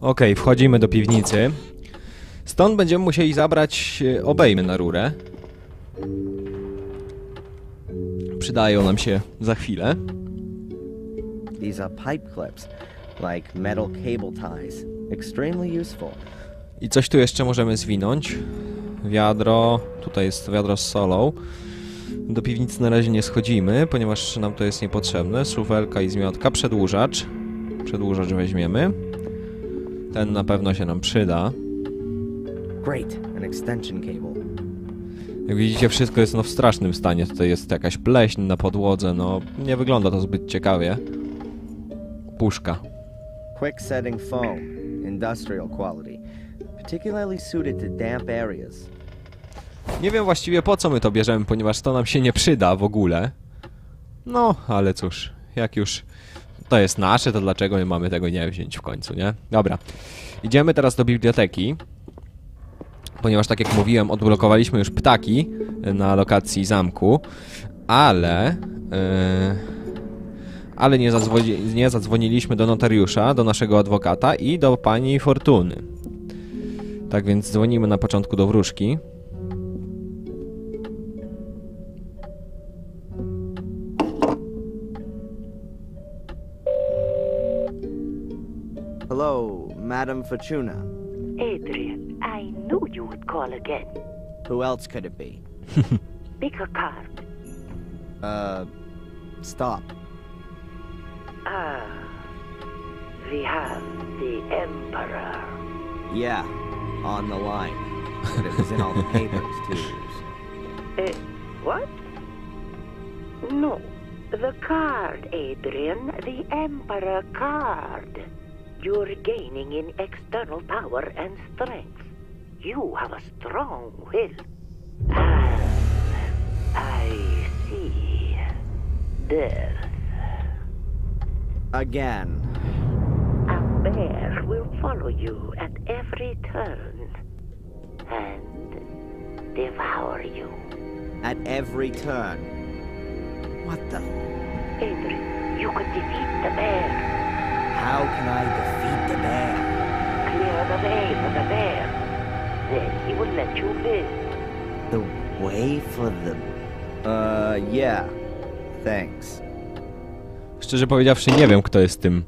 Okej, wchodzimy do piwnicy. Stąd będziemy musieli zabrać e, obejmy na rurę. Przydają nam się za chwilę. These are pipe clips, like metal cable ties. Extremely useful. I coś tu jeszcze możemy zwinąć. Wiadro, tutaj jest wiadro z solą. Do piwnicy na razie nie schodzimy, ponieważ nam to jest niepotrzebne. Szufelka i zmiotka, przedłużacz. Przedłużacz weźmiemy. Ten na pewno się nam przyda. Great, an extension cable. Jak widzicie, wszystko jest no w strasznym stanie. Tutaj jest jakaś pleśń na podłodze, no nie wygląda to zbyt ciekawie. Puszka. Quick setting foam, industrial quality. Particularly suited to damp areas. Nie wiem właściwie po co my to bierzemy, ponieważ to nam się nie przyda w ogóle. No, ale cóż, jak już to jest nasze, to dlaczego my mamy tego nie wziąć w końcu, nie? Dobra. Idziemy teraz do biblioteki. Ponieważ tak jak mówiłem, odblokowaliśmy już ptaki na lokacji zamku, ale... Yy, ale nie, zadzwoni, nie zadzwoniliśmy do notariusza, do naszego adwokata i do pani Fortuny. Tak więc dzwonimy na początku do wróżki. Hello, Madam Fortuna. Adrian, I knew you would call again. Who else could it be? Pick a card. Uh, stop. Ah, we have the Emperor. Yeah, on the line. But it was in all the papers, too. Eh, what? No, the card, Adrian, the Emperor card. You're gaining in external power and strength. You have a strong will. And I see death. Again. A bear will follow you at every turn and devour you. At every turn. What the? Adrian, you could defeat the bear. How can I defeat the bear? Clear the way for the bear. Then he will let you live. The way for the. Uh, yeah. Thanks. Szczerze powiedziawszy, nie wiem, kto jest tym,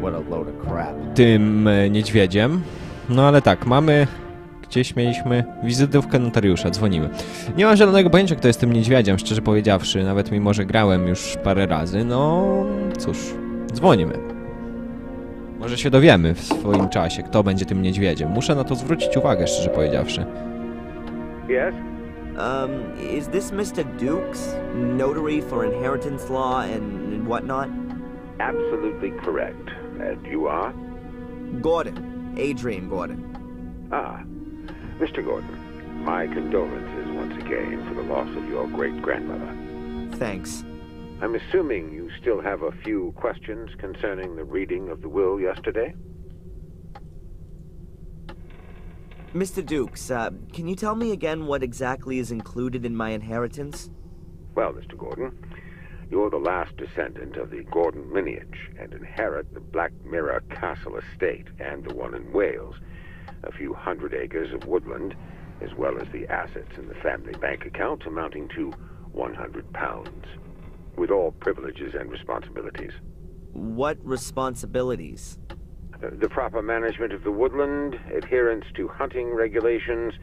What a load of crap. tym e, niedźwiedziem. No ale tak, mamy. Gdzieś mieliśmy wizytówkę notariusza, dzwonimy. Nie mam zielonego pojęcia, kto jest tym niedźwiedziem, szczerze powiedziawszy. Nawet mimo, że grałem już parę razy, no cóż, dzwonimy. Może się dowiemy w swoim czasie, kto będzie tym niedźwiedziem. Muszę na to zwrócić uwagę, szczerze powiedziawszy. Yes? Um, is this Mr. Dukes? Notary for inheritance law and, and whatnot? Absolutely correct. And you are? Gordon. Adrian Gordon. Ah, Mr. Gordon. My condolences once again for the loss of your great grandmother. Thanks. I'm assuming you still have a few questions concerning the reading of the will yesterday? Mr. Dukes, uh, can you tell me again what exactly is included in my inheritance? Well, Mr. Gordon, you're the last descendant of the Gordon lineage and inherit the Black Mirror Castle estate and the one in Wales, a few hundred acres of woodland, as well as the assets in the family bank account amounting to 100 pounds, with all privileges and responsibilities. What responsibilities? The proper management of the woodland, adherence to hunting regulations,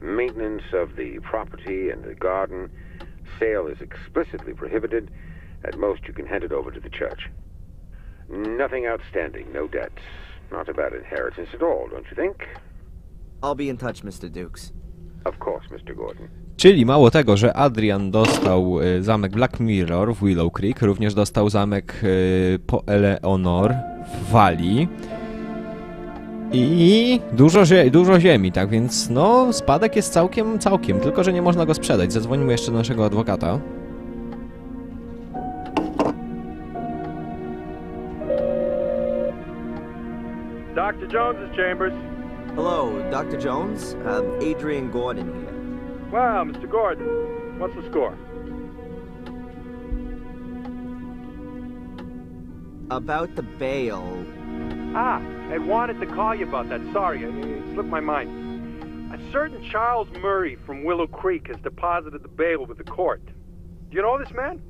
maintenance of the property and the garden. Sale is explicitly prohibited. At most, you can hand it over to the church. Nothing outstanding, no debts. Not a bad inheritance at all, don't you think? I'll be in touch, Mr. Dukes. Of course, Mr. Gordon. Czyli mało tego, że Adrian dostał e, zamek Black Mirror w Willow Creek, również dostał zamek e, po Eleonor w Walii. I dużo, zie dużo ziemi, tak więc no spadek jest całkiem, całkiem, tylko że nie można go sprzedać. Zadzwonimy jeszcze do naszego adwokata. Dr. Jones's chambers. Hello, Dr. Jones? Uh, Adrian Gordon here. Wow, Mr. Gordon. What's the score? About the bail, Ah, I wanted to call you about that. Sorry, it, slipped my mind. A certain Charles Murray from Willow Creek has deposited the bail with the court. Do you know this man?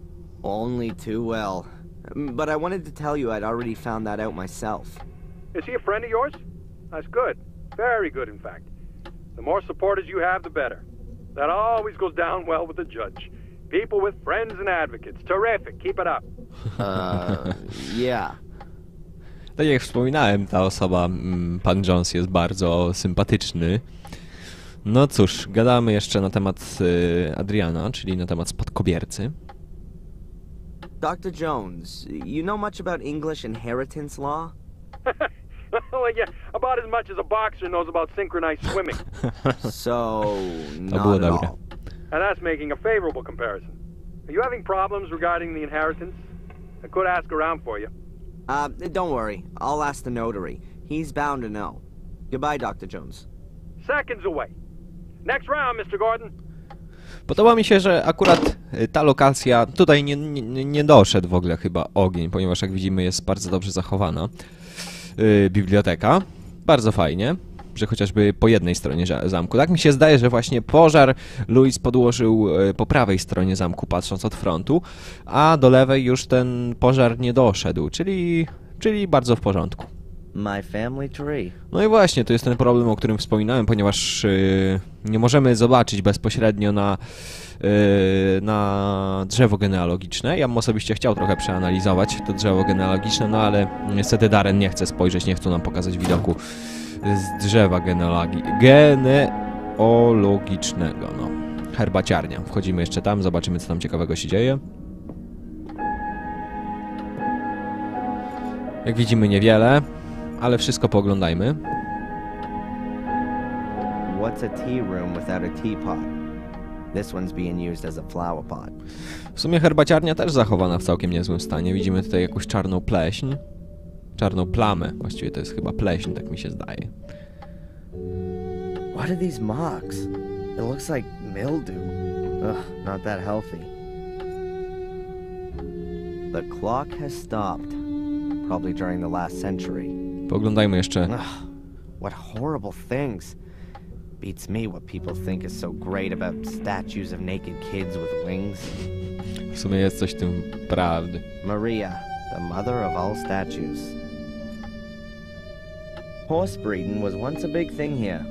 Only too well. But I wanted to tell you I'd already found that out myself. Is he a friend of yours? That's good. Very good, in fact. The more supporters you have, the better. That always goes down well with the judge. People with friends and advocates. Terrific. Keep it up. Uh, yeah. Tak jak wspominałem, ta osoba, mm, pan Jones, jest bardzo sympatyczny. No cóż, gadamy jeszcze na temat y, Adriana, czyli na temat spadkobiercy. Dr. Jones, you know much about English inheritance law? well, yeah, about as much as a boxer knows about synchronized swimming. So, To not at all. and that's making a favorable comparison. Are you having problems regarding the inheritance? I could ask around for you. Uh, don't worry. I'll ask the notary. He's bound to know. Goodbye, Dr. Jones. Seconds away. Next round, Mr. Gordon. Podoba mi się, że akurat y, ta lokacja, tutaj nie, nie, nie doszedł w ogóle chyba ogień, ponieważ jak widzimy jest bardzo dobrze zachowana. Yy, biblioteka, bardzo fajnie, że chociażby po jednej stronie za- zamku. Tak mi się zdaje, że właśnie pożar Louis podłożył y, po prawej stronie zamku, patrząc od frontu, a do lewej już ten pożar nie doszedł, czyli, czyli bardzo w porządku. My family tree. No i właśnie, to jest ten problem, o którym wspominałem, ponieważ yy, nie możemy zobaczyć bezpośrednio na, yy, na drzewo genealogiczne. Ja bym osobiście chciał trochę przeanalizować to drzewo genealogiczne, no ale niestety Darren nie chce spojrzeć, nie chce nam pokazać widoku z drzewa genealogi- genealogicznego. No. Herbaciarnia. Wchodzimy jeszcze tam, zobaczymy co tam ciekawego się dzieje. Jak widzimy niewiele, ale wszystko pooglądajmy. What's a tea room without a teapot? This one's being used as a flower pot. W sumie herbaciarnia też zachowana w całkiem niezłym stanie. Widzimy tutaj jakąś czarną pleśń. Czarną plamę. Właściwie to jest chyba pleśń, tak mi się zdaje. What are these marks? It looks like mildew. Ugh, not that healthy. The clock has stopped. Probably during the last century. Pooglądajmy jeszcze. Ugh, what horrible things. Beats me what people think is so great about statues of naked kids with wings. W sumie jest coś w tym prawdy. Maria, the mother of all statues. Horse breeding was once a big thing here.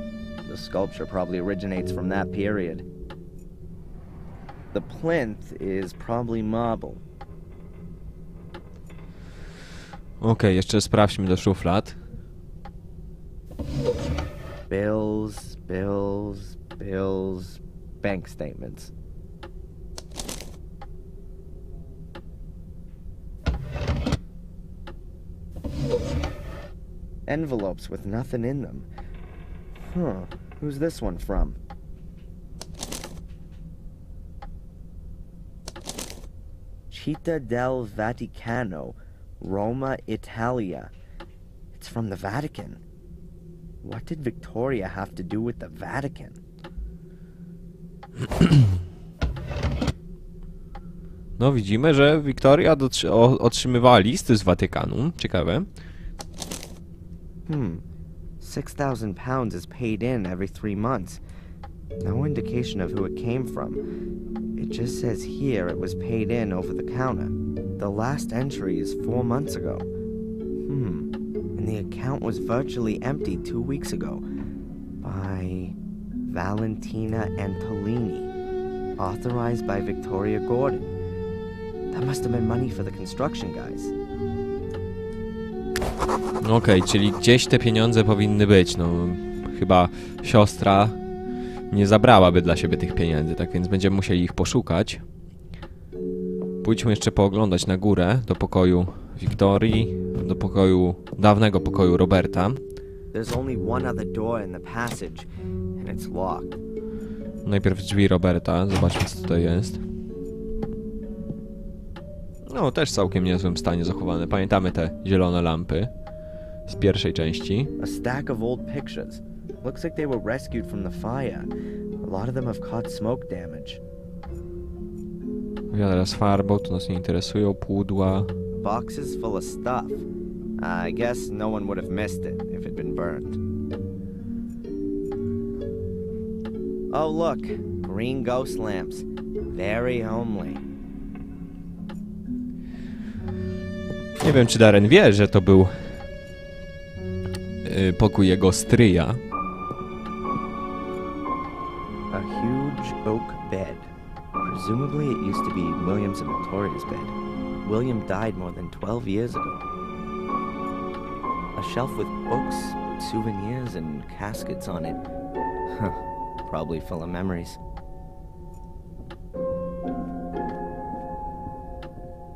The sculpture probably originates from that period. The plinth is probably marble. Okej, jeszcze sprawdźmy do szuflad. Bills, bills, bills, bank statements. Envelopes with nothing in them. Huh, who's this one from? Città del Vaticano, Roma, Italia. It's from the Vatican. What did Victoria have to do with the Vatican? No widzimy, że Wiktoria o- otrzymywała listy z Watykanu. Ciekawe. Hmm. 6,000 pounds is paid in every three months. No indication of who it came from. It just says here it was paid in over the counter. The last entry is four months ago. Hmm. And the account was virtually empty two weeks ago. By Valentina Antolini. Authorized by Victoria Gordon. That must have been money for the construction guys. Okej, czyli gdzieś te pieniądze powinny być. No, chyba siostra nie zabrałaby dla siebie tych pieniędzy, tak więc będziemy musieli ich poszukać. Pójdźmy jeszcze pooglądać na górę, do pokoju Wiktorii, do pokoju, dawnego pokoju Roberta. Najpierw drzwi Roberta, zobaczmy co tutaj jest. No, też w całkiem niezłym stanie zachowane. Pamiętamy te zielone lampy z pierwszej części. A stack of old pictures. Looks like they were rescued from the fire. A lot of them have caught smoke damage. Wiadra z farbą, to nas nie interesują, pudła. Boxes full of stuff. I guess no one would have missed it if it'd been burned. Oh, look. Green ghost lamps. Very homely. Nie wiem, czy Darren wie, że to był y, pokój jego stryja. Presumably it used to be William's and Victoria's bed. William died more than 12 years ago. A shelf with books, souvenirs, and caskets on it. Huh, Probably full of memories.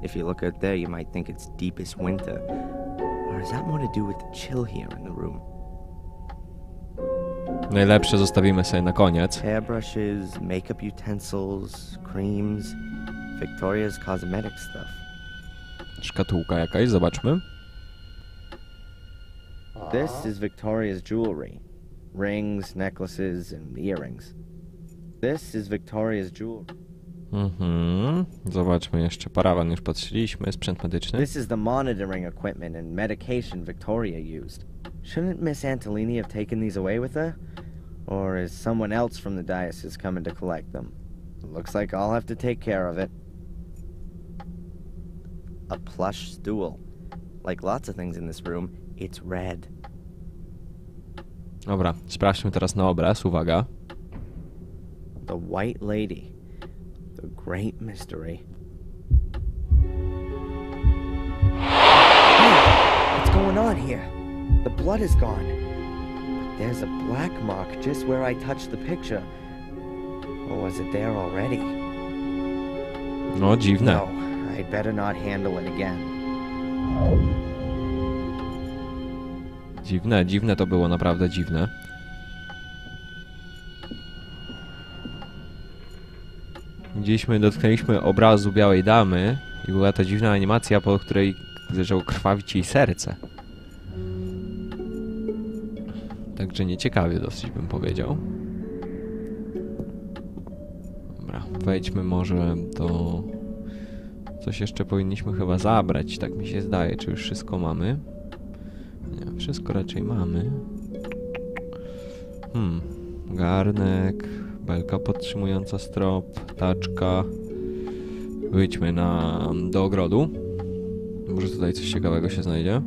If you look out there, you might think it's deepest winter. Or is that more to do with the chill here in the room? Najlepsze zostawimy sobie na koniec. Hairbrushes, makeup utensils, creams, Victoria's cosmetic stuff. Szkatułka jakaś, zobaczmy. This is Victoria's jewelry rings, necklaces, and earrings. This is Victoria's jewelry. Mhm. Zobaczmy jeszcze. Parawan już patrzyliśmy. Sprzęt medyczny. This is the monitoring equipment and medication Victoria used. Shouldn't Miss Antolini have taken these away with her? Or is someone else from the diocese coming to collect them? Looks like I'll have to take care of it. A plush stool. Like lots of things in this room, it's red. Dobra, sprawdźmy teraz na obraz. Uwaga. The White Lady. The Great Mystery. Hey, what's going on here? The blood is gone. There's a black mark just where I touched the picture. Or was it there already? No, dziwne. No, I'd better not handle it again. Dziwne, dziwne to było, naprawdę dziwne. Widzieliśmy, dotknęliśmy obrazu Białej Damy i była to dziwna animacja, po której zaczęło krwawić jej serce. Także nieciekawie dosyć bym powiedział. Dobra, wejdźmy może do... Coś jeszcze powinniśmy chyba zabrać, tak mi się zdaje. Czy już wszystko mamy? Nie, wszystko raczej mamy. Hmm. Garnek, belka podtrzymująca strop, taczka. Wyjdźmy na, do ogrodu. Może tutaj coś ciekawego się znajdzie.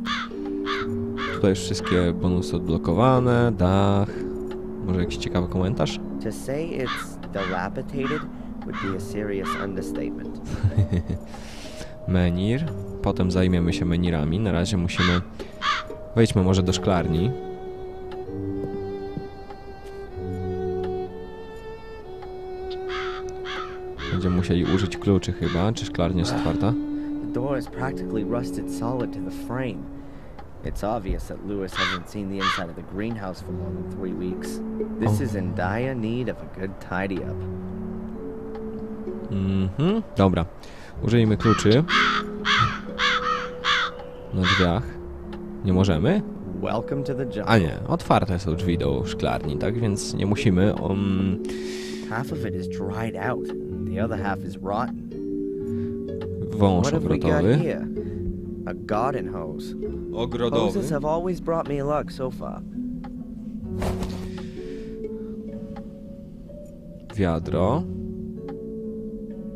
Tutaj już wszystkie bonusy odblokowane, dach. Może jakiś ciekawy komentarz? To say it's dilapidated would be a serious understatement. Menir. Potem zajmiemy się menirami. Na razie musimy... Wejdźmy może do szklarni. Będziemy musieli użyć kluczy chyba. Czy szklarnia jest otwarta? The door is practically rusted solid to the frame. It's obvious that Lewis hasn't seen the inside of the greenhouse for more than three weeks. This Oh. is in dire need of a good tidy up. Mhm. Dobra. Użyjmy kluczy. Na drzwiach. Nie możemy? Welcome to the jungle. A nie, otwarte są drzwi do szklarni, tak? Więc nie musimy. Um, Half of it is dried out, and the other half is rotten. wąż what A garden hose. Ogrodowy. Hoses have always brought me luck so far. Wiadro.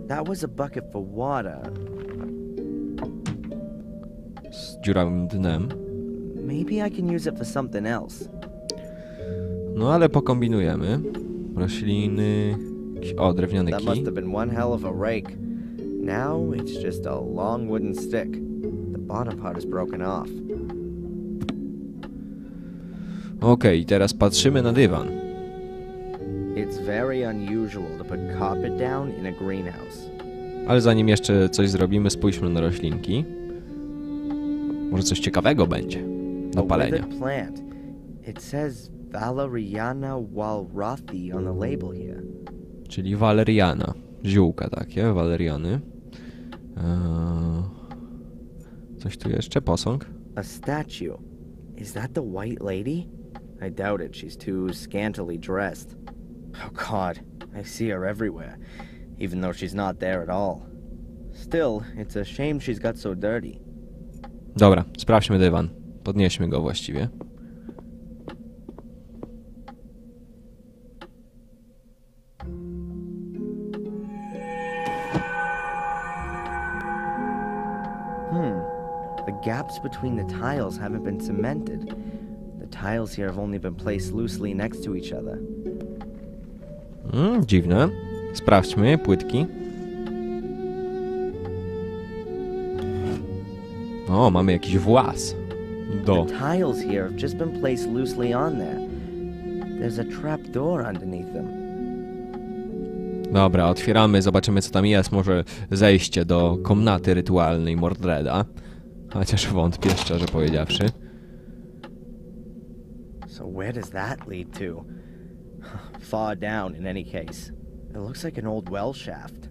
That was a bucket for water. z dziurawym dnem. Maybe I can use it for something else. No ale pokombinujemy. Rośliny. Jakiś, o, drewniane That must kij. have been one hell of a rake. Now it's just a long wooden stick. Bottom part is broken off. Okej, teraz patrzymy na dywan. It's very unusual to put carpet down in a greenhouse. Ale zanim jeszcze coś zrobimy, spójrzmy na roślinki. Może coś ciekawego będzie do palenia. plant. It says Valeriana walrathi on the label here. Czyli waleriana. Ziółka takie, waleriany. Eee, coś tu jeszcze? Posąg? A statue. Is that the white lady? I doubt it. She's too scantily dressed. Oh god, I see her everywhere, even though she's not there at all. Still, it's a shame she's got so dirty. Dobra, sprawdźmy dywan. Podnieśmy go właściwie. Gaps between the tiles haven't been cemented. The tiles here have only been placed loosely next to each other. Mm, dziwne. Sprawdźmy płytki. O, mamy jakiś włas. Do. The tiles here have just been placed loosely on there. There's a trap door underneath them. Dobra, otwieramy, zobaczymy co tam jest. Może zejście do komnaty rytualnej Mordreda. Chociaż wątpię, szczerze powiedziawszy. So where does that lead to? Far down in any case. It looks like an old well shaft.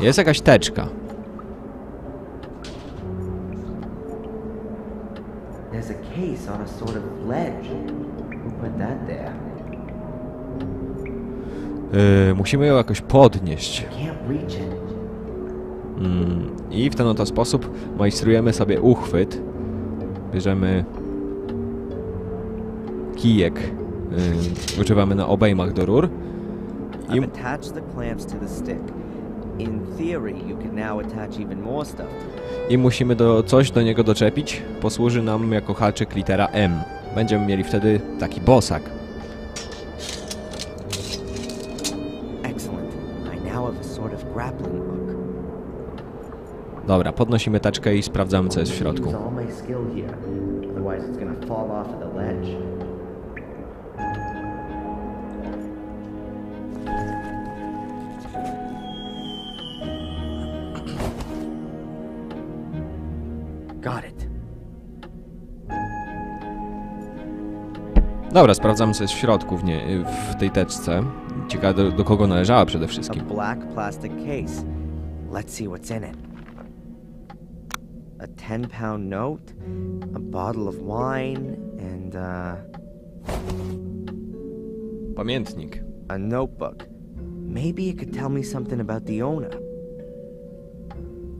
Jest jakaś teczka. There's a case on a sort of ledge. Who put that there? Yy, musimy ją jakoś podnieść. Can't reach it. Mm, I w ten oto sposób majstrujemy sobie uchwyt. Bierzemy kijek. Yy, używamy na obejmach do rur. I i musimy do, coś do niego doczepić. Posłuży nam jako haczyk litera M. Będziemy mieli wtedy taki bosak. Dobra, podnosimy teczkę i sprawdzamy co jest w środku. Dobra, sprawdzamy co jest w środku w, nie, w tej teczce. Ciekawe do, do kogo należała przede A wszystkim. black plastic case. Let's see what's in it. A 10 pound note, a bottle of wine, and uh, Pamiętnik. a notebook. Maybe it could tell me something about the owner.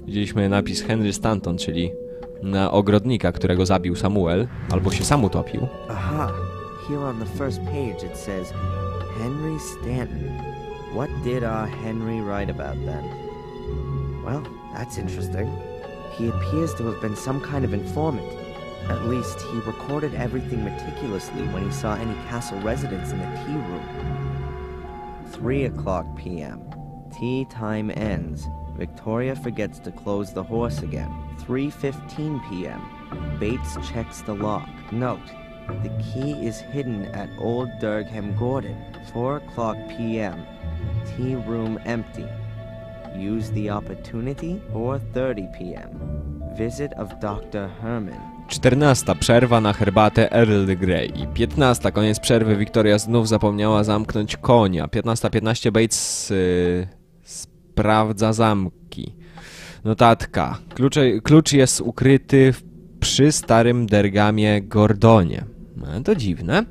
Widzieliśmy napis Henry Stanton, czyli na ogrodnika, którego zabił Samuel, albo się sam utopił. Aha. Here on the first page it says Henry Stanton. What did our Henry write about then? Well, that's interesting. He appears to have been some kind of informant. At least, he recorded everything meticulously when he saw any castle residents in the tea room. 3 o'clock p.m. Tea time ends. Victoria forgets to close the horse again. 3:15 p.m. Bates checks the lock. Note: The key is hidden at Old Durgham Gordon. 4 o'clock p.m. Tea room empty. Use the opportunity. 4:30 p.m. Visit of Dr. Herman. 14. Przerwa na herbatę Earl Grey. 15. Koniec przerwy. Wiktoria znów zapomniała zamknąć konia. 15.15 Bates yy, sprawdza zamki. Notatka. Klucze, klucz jest ukryty w, przy starym dergamie Gordonie. No, to dziwne.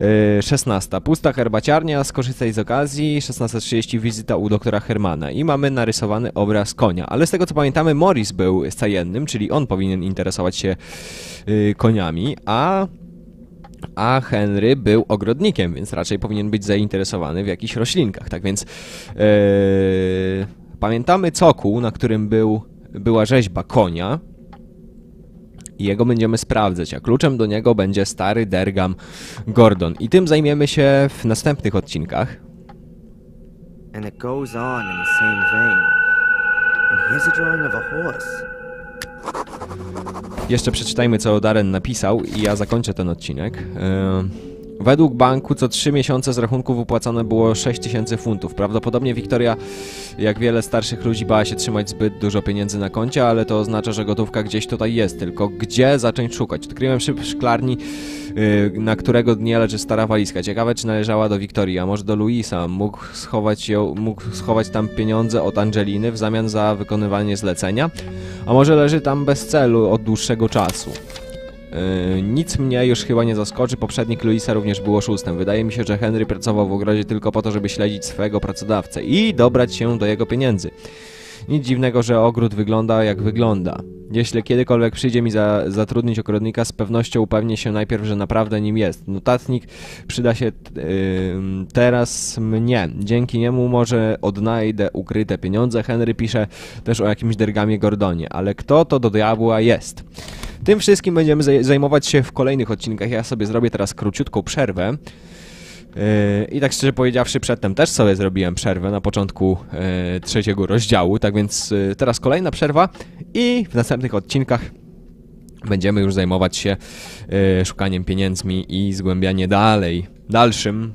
Yy, 16. Pusta herbaciarnia, skorzystaj z okazji. 16.30 wizyta u doktora Hermana. I mamy narysowany obraz konia. Ale z tego co pamiętamy, Morris był stajennym, czyli on powinien interesować się yy, koniami, a a Henry był ogrodnikiem, więc raczej powinien być zainteresowany w jakichś roślinkach. Tak więc yy, pamiętamy cokół, na którym był, była rzeźba konia. I jego będziemy sprawdzać, a kluczem do niego będzie stary Dergam Gordon. I tym zajmiemy się w następnych odcinkach. And it goes on in the same vein. And here's a drawing of a horse. Jeszcze przeczytajmy, co Darren napisał i ja zakończę ten odcinek. Yy, Według banku co 3 miesiące z rachunków wypłacane było 6 tysięcy funtów. Prawdopodobnie Wiktoria, jak wiele starszych ludzi, bała się trzymać zbyt dużo pieniędzy na koncie, ale to oznacza, że gotówka gdzieś tutaj jest. Tylko gdzie zacząć szukać? Odkryłem szyb w szklarni, yy, na którego dnie leży stara walizka. Ciekawe, czy należała do Wiktorii, a może do Luisa. Mógł schować, ją, mógł schować tam pieniądze od Angeliny w zamian za wykonywanie zlecenia. A może leży tam bez celu od dłuższego czasu. Yy, nic mnie już chyba nie zaskoczy, poprzednik Luisa również był oszustem. Wydaje mi się, że Henry pracował w ogrodzie tylko po to, żeby śledzić swojego pracodawcę i dobrać się do jego pieniędzy. Nic dziwnego, że ogród wygląda jak wygląda. Jeśli kiedykolwiek przyjdzie mi za, zatrudnić ogrodnika, z pewnością upewnię się najpierw, że naprawdę nim jest. Notatnik przyda się yy, teraz mnie. Dzięki niemu może odnajdę ukryte pieniądze. Henry pisze też o jakimś dergamie Gordonie, ale kto to do diabła jest? Tym wszystkim będziemy zaj- zajmować się w kolejnych odcinkach. Ja sobie zrobię teraz króciutką przerwę. Yy, I tak szczerze powiedziawszy, przedtem też sobie zrobiłem przerwę na początku yy, trzeciego rozdziału, tak więc yy, teraz kolejna przerwa i w następnych odcinkach będziemy już zajmować się szukaniem pieniędzmi i zgłębianie dalej, dalszym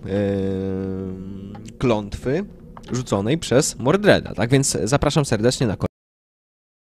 klątwy rzuconej przez Mordreda. Tak więc zapraszam serdecznie na kolejny